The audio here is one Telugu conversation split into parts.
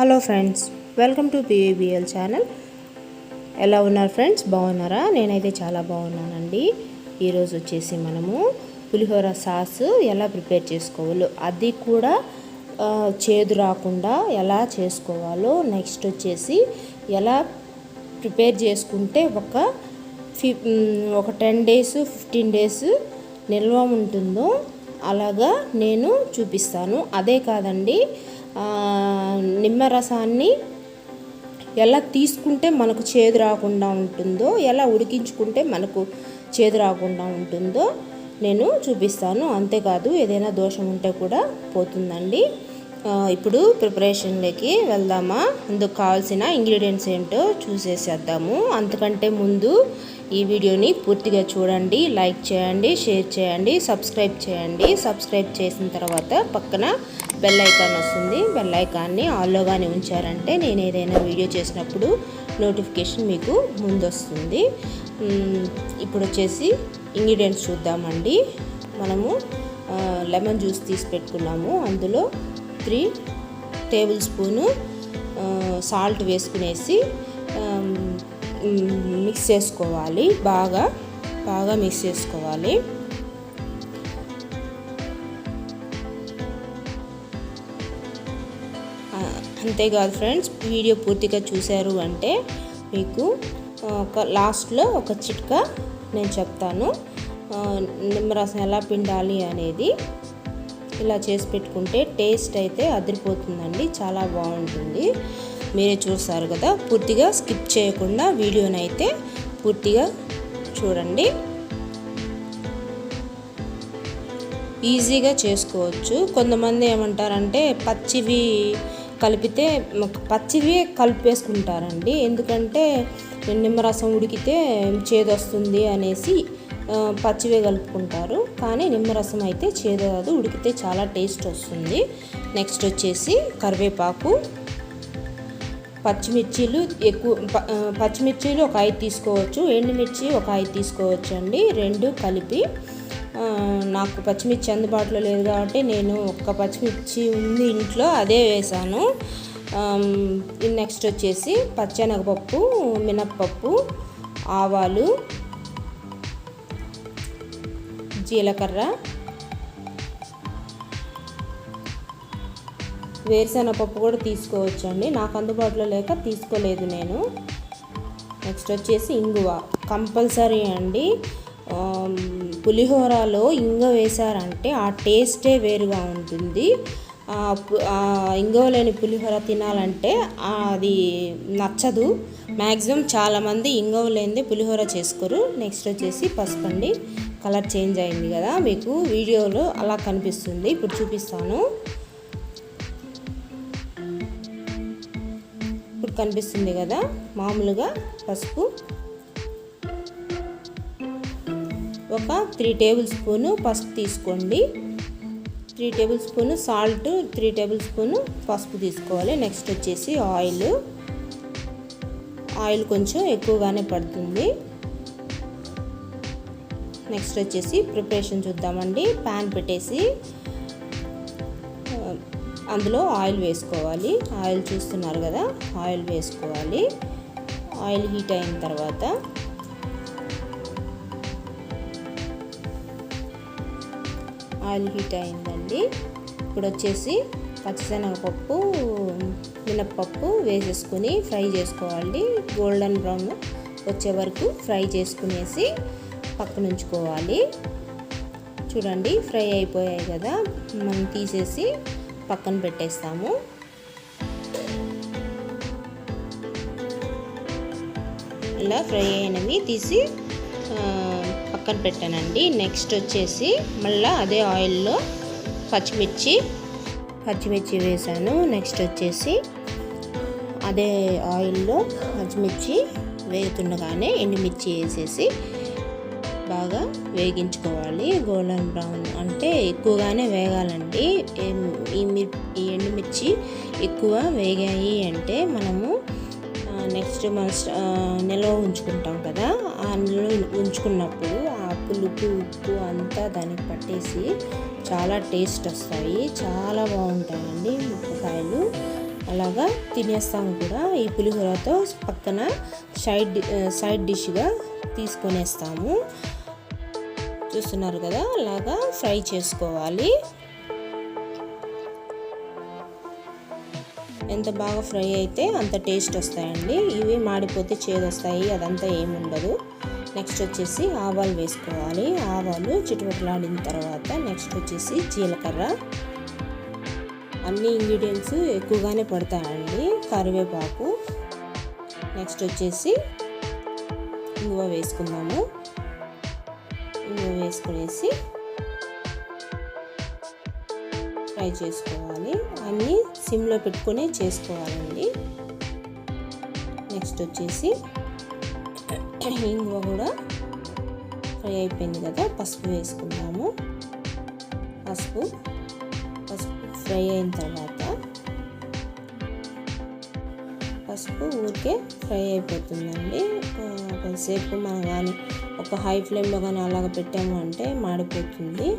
Hello friends welcome to PABL channel. ఎలా ఉన్నారు ఫ్రెండ్స్? బాగున్నారా? నేనైతే చాలా బాగున్నానండి. ఈరోజు వచ్చేసి మనము పులిహోర సాస్ ఎలా ప్రిపేర్ చేసుకోవాలో అది కూడా చేదు రాకుండా ఎలా చేసుకోవాలో నెక్స్ట్ వచ్చేసి ఎలా ప్రిపేర్ చేసుకుంటే ఒక ఫి ఒక టెన్ డేస్ ఫిఫ్టీన్ డేస్ నిల్వ ఉంటుందో అలాగా నేను చూపిస్తాను. అదే కాదండి నిమ్మరసాన్ని ఎలా తీసుకుంటే మనకు చేదు రాకుండా ఉంటుందో ఎలా ఉడికించుకుంటే మనకు చేదు రాకుండా ఉంటుందో నేను చూపిస్తాను. అంతేకాదు ఏదైనా దోషం ఉంటే కూడా పోతుందండి. ఇప్పుడు ప్రిపరేషన్లోకి వెళ్దామా? అందుకు కావాల్సిన ఇంగ్రీడియంట్స్ ఏంటో చూసేసేద్దాము. అంతకంటే ముందు ఈ వీడియోని పూర్తిగా చూడండి లైక్ చేయండి షేర్ చేయండి సబ్స్క్రైబ్ చేయండి. సబ్స్క్రైబ్ చేసిన తర్వాత పక్కన బెల్ ఐకాన్ వస్తుంది. బెల్ ఐకాన్ని ఆల్లో కానీ ఉంచారంటే నేను ఏదైనా వీడియో చేసినప్పుడు నోటిఫికేషన్ మీకు ముందు వస్తుంది ఇప్పుడు వచ్చేసి ఇంగ్రీడియంట్స్ చూద్దామండి. మనము లెమన్ జ్యూస్ తీసి పెట్టుకున్నాము. అందులో త్రీ టేబుల్ స్పూను సాల్ట్ వేసుకునేసి మిక్స్ చేసుకోవాలి. బాగా బాగా మిక్స్ చేసుకోవాలి. అంతేకాదు ఫ్రెండ్స్ వీడియో పూర్తిగా చూశారు అంటే మీకు ఒక లాస్ట్లో ఒక చిట్కా నేను చెప్తాను. నిమ్మరసం ఎలా పిండాలి అనేది ఇలా చేసి పెట్టుకుంటే టేస్ట్ అయితే అదిరిపోతుందండి చాలా బాగుంటుంది. మీరే చూస్తారు కదా పూర్తిగా స్కిప్ చేయకుండా వీడియోని అయితే పూర్తిగా చూడండి. ఈజీగా చేసుకోవచ్చు. కొంతమంది ఏమంటారంటే పచ్చివి కలిపితే పచ్చివి కలిపేసుకుంటారండి. ఎందుకంటే నిమ్మరసం ఉడికితే చేదు వస్తుంది అనేసి పచ్చివే కలుపుకుంటారు. కానీ నిమ్మరసం అయితే చేదు కాదు ఉడికితే చాలా టేస్ట్ వస్తుంది. నెక్స్ట్ వచ్చేసి కరివేపాకు. పచ్చిమిర్చీలు ఎక్కువ ప- పచ్చిమిర్చీలు ఒక ఐదు తీసుకోవచ్చు ఎండుమిర్చి ఒక ఐదు తీసుకోవచ్చు అండి రెండు కలిపి నాకు పచ్చిమిర్చి అందుబాటులో లేదు కాబట్టి నేను ఒక్క పచ్చిమిర్చి ఉంది ఇంట్లో అదే వేసాను. నెక్స్ట్ వచ్చేసి పచ్చెనగపప్పు మినప్పప్పు ఆవాలు జీలకర్ర వేరుశెనగపప్పు కూడా తీసుకోవచ్చండి. నాకు అందుబాటులో లేక తీసుకోలేదు నేను. నెక్స్ట్ వచ్చేసి ఇంగువ కంపల్సరీ అండి. పులిహోరలో ఇంగ వేశారంటే ఆ టేస్టే వేరుగా ఉంటుంది. ఆ లేని పులిహోర తినాలంటే అది నచ్చదు. మ్యాక్సిమం చాలామంది ఇంగువ లేనిదే పులిహోర చేసుకోరు. నెక్స్ట్ వచ్చేసి పసుపు అండి. కలర్ చేంజ్ అయింది కదా మీకు వీడియోలో అలా కనిపిస్తుంది. ఇప్పుడు చూపిస్తాను. ఇప్పుడు కనిపిస్తుంది కదా మామూలుగా పసుపు. ఒక త్రీ టేబుల్ స్పూను పసుపు తీసుకోండి. Three tablespoon salt three tablespoon పసుపు తీసుకోవాలి. నెక్స్ట్ వచ్చేసి ఆయిల్. ఆయిల్ కొంచెం ఎక్కువగానే పడుతుంది. నెక్స్ట్ వచ్చేసి ప్రిపరేషన్ చూద్దామండి. ప్యాన్ పెట్టేసి అందులో ఆయిల్ వేసుకోవాలి. ఆయిల్ చూస్తున్నారు కదా ఆయిల్ వేసుకోవాలి. ఆయిల్ హీట్ అయిన తర్వాత ఆయిల్ హీట్ అయిందండి. ఇప్పుడు వచ్చేసి పచ్చిశనగపప్పు మినప్పప్పు వేసేసుకుని ఫ్రై చేసుకోవాలి. గోల్డెన్ బ్రౌన్ వచ్చే వరకు ఫ్రై చేసుకునేసి పక్కన ఉంచుకోవాలి. చూడండి ఫ్రై అయిపోయాయి కదా. మనం తీసేసి పక్కన పెట్టేస్తాము. ఇలా ఫ్రై అయినవి తీసి పక్కన పెట్టానండి. నెక్స్ట్ వచ్చేసి మళ్ళీ అదే ఆయిల్లో పచ్చిమిర్చి పచ్చిమిర్చి వేసాను. నెక్స్ట్ వచ్చేసి అదే ఆయిల్లో పచ్చిమిర్చి వేగుతుండగానే ఎండుమిర్చి వేసేసి బాగా వేగించుకోవాలి. గోల్డెన్ బ్రౌన్ అంటే ఎక్కువగానే వేగాలండి. ఏం- ఈ ఈ ఎండుమిర్చి ఎక్కువ వేగాయి అంటే మనము నెక్స్ట్ మన నిల్వ ఉంచుకుంటాం కదా. ఆ నిల్వ ఉంచుకున్నప్పుడు ఆ పులుపు ఉప్పు అంతా దానికి పట్టేసి చాలా టేస్ట్ వస్తాయి. చాలా బాగుంటాయండి మిరపకాయలు అలాగా తినేస్తాం కూడా. ఈ పులిహోరతో పక్కన సైడ్ సైడ్ డిష్గా తీసుకొనేస్తాము. చూస్తున్నారు కదా? అలాగా ఫ్రై చేసుకోవాలి. ఎంత బాగా ఫ్రై అయితే అంత టేస్ట్ వస్తాయండి. ఇవి మాడిపోతే చేదు వస్తాయి అదంతా ఏముండదు. నెక్స్ట్ వచ్చేసి ఆవాలు వేసుకోవాలి. ఆవాలు చిటుపట్లాడిన తర్వాత నెక్స్ట్ వచ్చేసి జీలకర్ర. అన్ని ఇంగ్రీడియంట్స్ ఎక్కువగానే పడతాయండి కరివేపాకు. నెక్స్ట్ వచ్చేసి ఇంగువ వేసుకుందాము. ఇంగువ వేసుకునేసి ఫ్రై చేసుకోవాలి. అన్నీ సిమ్లో పెట్టుకొని చేసుకోవాలండి. నెక్స్ట్ వచ్చేసి ఇంగువ కూడా ఫ్రై అయిపోయింది కదా పసుపు వేసుకుందాము. పసుపు పసుపు ఫ్రై అయిన తర్వాత పసుపు ఊరికే ఫ్రై అయిపోతుందండి. కొంతసేపు మనం కానీ ఒక హై ఫ్లేమ్లో కానీ అలాగ పెట్టాము అంటే మాడిపోతుంది.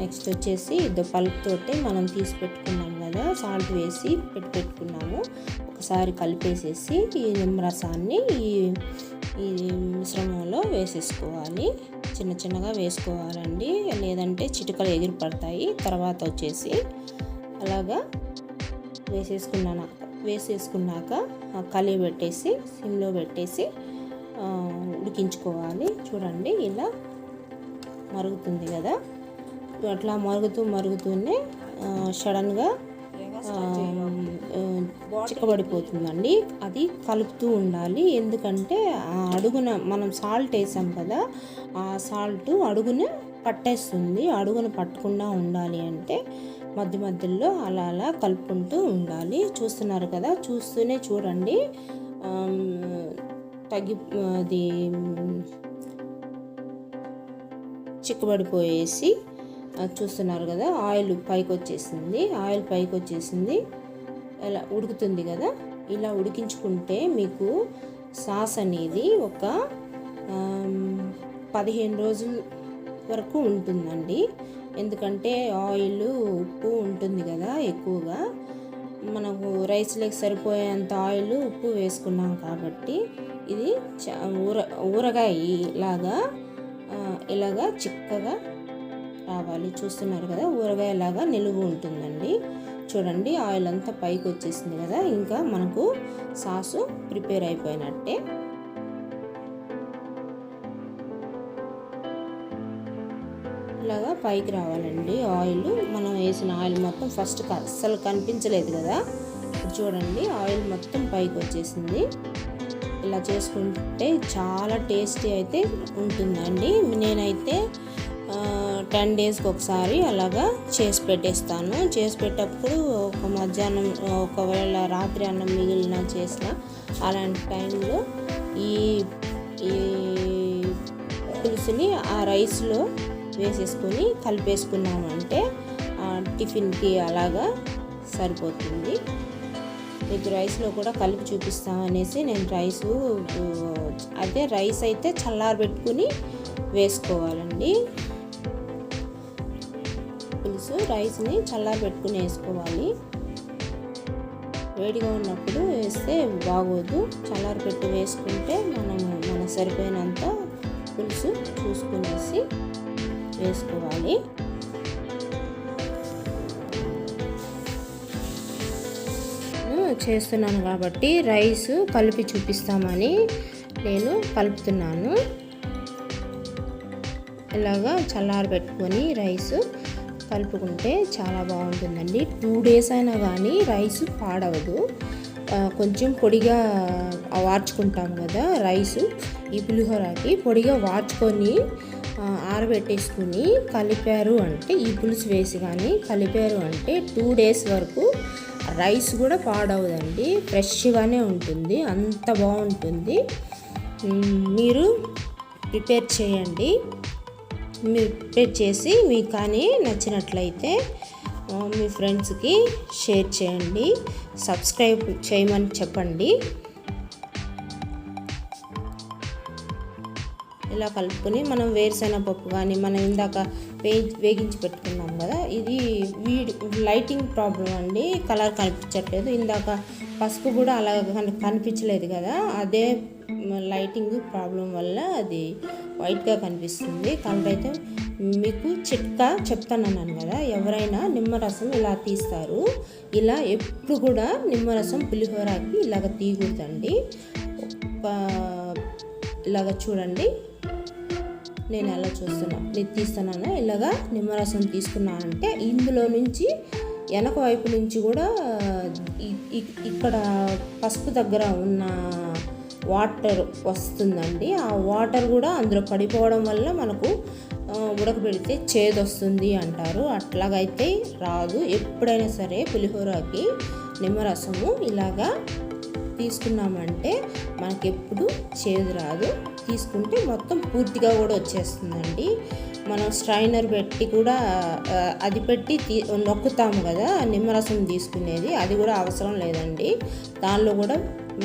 నెక్స్ట్ వచ్చేసి ఇది పలుపుతోటి మనం తీసి పెట్టుకున్నాం కదా సాల్ట్ వేసి పెట్టి పెట్టుకున్నాము. ఒకసారి కలిపేసేసి ఈ నిమ్మరసాన్ని ఈ ఈ మిశ్రమంలో వేసేసుకోవాలి. చిన్న చిన్నగా వేసుకోవాలండి. లేదంటే చిటికలు ఎగిరి పడతాయి తర్వాత వచ్చేసి అలాగా వేసేసుకున్నాను వేసేసుకున్నాక కలి పెట్టేసి సిమ్లో పెట్టేసి ఉడికించుకోవాలి. చూడండి ఇలా మరుగుతుంది కదా. అట్లా మరుగుతూ మరుగుతూనే సడన్గా చిక్కబడిపోతుందండి. అది కలుపుతూ ఉండాలి. ఎందుకంటే ఆ అడుగున మనం సాల్ట్ వేసాం కదా ఆ సాల్ట్ అడుగున పట్టేస్తుంది. అడుగున పట్టకుండా ఉండాలి అంటే మధ్య మధ్యలో అలా అలా కలుపుకుంటూ ఉండాలి. చూస్తున్నారు కదా చూస్తూనే చూడండి. తగ్గి అది చిక్కబడిపోయేసి చూస్తున్నారు కదా ఆయిల్ పైకి వచ్చేసింది ఆయిల్ పైకి వచ్చేసింది ఇలా ఉడుకుతుంది కదా. ఇలా ఉడికించుకుంటే మీకు సాస్ అనేది ఒక పదిహేను రోజుల వరకు ఉంటుందండి. ఎందుకంటే ఆయిల్ ఉప్పు ఉంటుంది కదా ఎక్కువగా. మనకు రైస్లోకి సరిపోయేంత ఆయిల్ ఉప్పు వేసుకున్నాం కాబట్టి ఇది ఊర ఊరగాయ లాగా ఇలాగా చిక్కగా రావాలి చూస్తున్నారు కదా ఊరగాయలాగా నిలువు ఉంటుందండి. చూడండి ఆయిల్ అంతా పైకి వచ్చేసింది కదా ఇంకా మనకు సాసు ప్రిపేర్ అయిపోయినట్టే. ఇలాగా పైకి రావాలండి ఆయిల్. మనం వేసిన ఆయిల్ మొత్తం ఫస్ట్ అస్సలు కనిపించలేదు కదా. చూడండి ఆయిల్ మొత్తం పైకి వచ్చేసింది. ఇలా చేసుకుంటే చాలా టేస్టీ అయితే ఉంటుందండి. నేనైతే టెన్ డేస్కి ఒకసారి అలాగా చేసి పెట్టేస్తాను. చేసి పెట్టేటప్పుడు ఒక మధ్యాహ్నం ఒకవేళ రాత్రి అన్నం మిగిలిన చేసిన అలాంటి టైంలో ఈ ఈ పులుసుని ఆ రైస్లో వేసేసుకొని కలిపేసుకున్నామంటే టిఫిన్కి అలాగా సరిపోతుంది. మీకు రైస్లో కూడా కలిపి చూపిస్తామనేసి నేను రైసు అదే రైస్ అయితే చల్లారబెట్టుకుని వేసుకోవాలండి. పులుసు రైస్ని చల్లారబెట్టుకుని వేసుకోవాలి. వేడిగా ఉన్నప్పుడు వేస్తే బాగోదు. చల్లారబెట్టి వేసుకుంటే మనం మన సరిపోయినంత పులుసు చూసుకునేసి వేసుకోవాలి. చేస్తున్నాను కాబట్టి రైస్ కలిపి చూపిస్తామని నేను కలుపుతున్నాను. ఇలాగా చల్లారబెట్టుకొని రైస్ కలుపుకుంటే చాలా బాగుంటుందండి. టూ డేస్ అయినా కానీ రైస్ పాడవదు. కొంచెం పొడిగా వార్చుకుంటాం కదా రైస్. ఈ పులిహోరకి పొడిగా వార్చుకొని ఆరబెట్టేసుకుని కలిపారు అంటే ఈ పులుసు వేసి కానీ కలిపారు అంటే టూ డేస్ వరకు రైస్ కూడా పాడవదండి. ఫ్రెష్గానే ఉంటుంది. అంత బాగుంటుంది. మీరు ప్రిపేర్ చేయండి. మీరు ప్రిపేర్ చేసి మీకు కానీ నచ్చినట్లయితే మీ ఫ్రెండ్స్కి షేర్ చేయండి. సబ్స్క్రైబ్ చేయమని చెప్పండి. ఇలా కలుపుకొని మనం వేరుశెనగ పప్పు కానీ మనం ఇందాక వే వేగించి పెట్టుకున్నాం కదా ఇది వీడి లైటింగ్ ప్రాబ్లం అండి. కలర్ కనిపించట్లేదు. ఇందాక పసుపు కూడా అలా కనిపించలేదు కదా అదే లైటింగ్ ప్రాబ్లం వల్ల అది వైట్గా కనిపిస్తుంది. కలర్ అయితే మీకు చిట్కా చెప్తానన్నాను కదా ఎవరైనా నిమ్మరసం ఇలా తీస్తారు. ఇలా ఎప్పుడు కూడా నిమ్మరసం పులిహోరకి ఇలాగ తీయకూడదండి. ఇలాగ చూడండి. నేను ఎలా చూస్తున్నా నేను తీస్తున్నాను? ఇలాగా నిమ్మరసం తీసుకున్నానంటే ఇందులో నుంచి వెనక వైపు నుంచి కూడా ఇక్కడ పసుపు దగ్గర ఉన్న వాటర్ వస్తుందండి. ఆ వాటర్ కూడా అందులో పడిపోవడం వల్ల మనకు ఉడకబెడితే చేదు వస్తుంది అంటారు. అట్లాగైతే రాదు. ఎప్పుడైనా సరే పులిహోరకి నిమ్మరసము ఇలాగా తీసుకున్నామంటే మనకి ఎప్పుడు చేదు రాదు. తీసుకుంటే మొత్తం పూర్తిగా కూడా వచ్చేస్తుందండి. మనం స్ట్రైనర్ పెట్టి కూడా అది పెట్టి తీ నొక్కుతాము కదా నిమ్మరసం తీసుకునేది. అది కూడా అవసరం లేదండి. దానిలో కూడా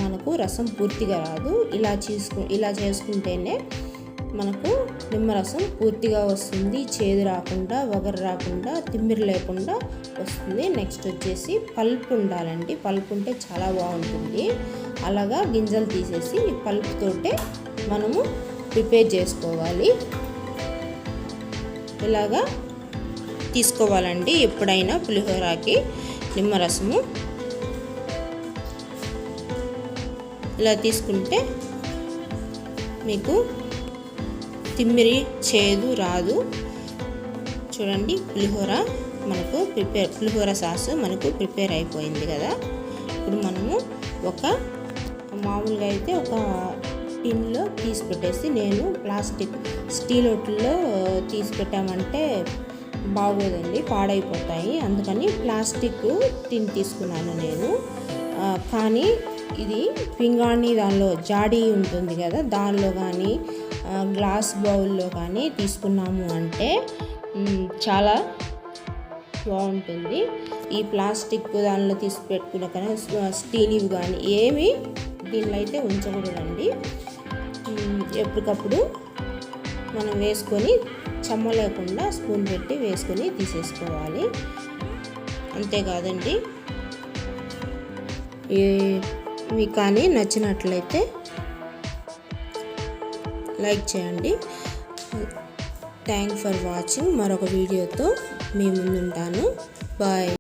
మనకు రసం పూర్తిగా రాదు. ఇలా చేసుకు ఇలా చేసుకుంటేనే మనకు నిమ్మరసం పూర్తిగా వస్తుంది. చేదు రాకుండా వగరు రాకుండా తిమ్మిరి లేకుండా వస్తుంది. నెక్స్ట్ వచ్చేసి పల్ప్ ఉండాలండి. పల్ప్ ఉంటే చాలా బాగుంటుంది. అలాగా గింజలు తీసేసి ఈ పల్పుతోటే మనము ప్రిపేర్ చేసుకోవాలి. ఇలాగా తీసుకోవాలండి. ఎప్పుడైనా పులిహోరకి నిమ్మరసము ఇలా తీసుకుంటే మీకు తిమ్మిరి చేదు రాదు. చూడండి పులిహోర మనకు ప్రిపేర్ పులిహోర సాసు మనకు ప్రిపేర్ అయిపోయింది కదా. ఇప్పుడు మనము ఒక మామూలుగా అయితే ఒక టిన్లో తీసి పెట్టేసి నేను ప్లాస్టిక్ స్టీల్ ఒట్లో తీసి పెట్టామంటే బాగోదండి పాడైపోతాయి. అందుకని ప్లాస్టిక్ టిన్ తీసుకున్నాను నేను. కానీ ఇది పింగాణి దానిలో జాడీ ఉంటుంది కదా దానిలో కానీ గ్లాస్ బౌల్లో కానీ తీసుకున్నాము అంటే చాలా బాగుంటుంది. ఈ ప్లాస్టిక్ దానిలో తీసి పెట్టుకున్న కానీ స్టీల్ ఇవి కానీ ఏమి దీనిలో అయితే ఉంచకూడదండి ఎప్పటికప్పుడు మనం వేసుకొని చెమ్మ లేకుండా స్పూన్ పెట్టి వేసుకొని తీసేసుకోవాలి. అంతేకాదండి ఈ మీకు కానీ నచ్చినట్లయితే లైక్ చేయండి. Thank for watching. మరొక వీడియోతో మీ ముందుంటాను. బాయ్.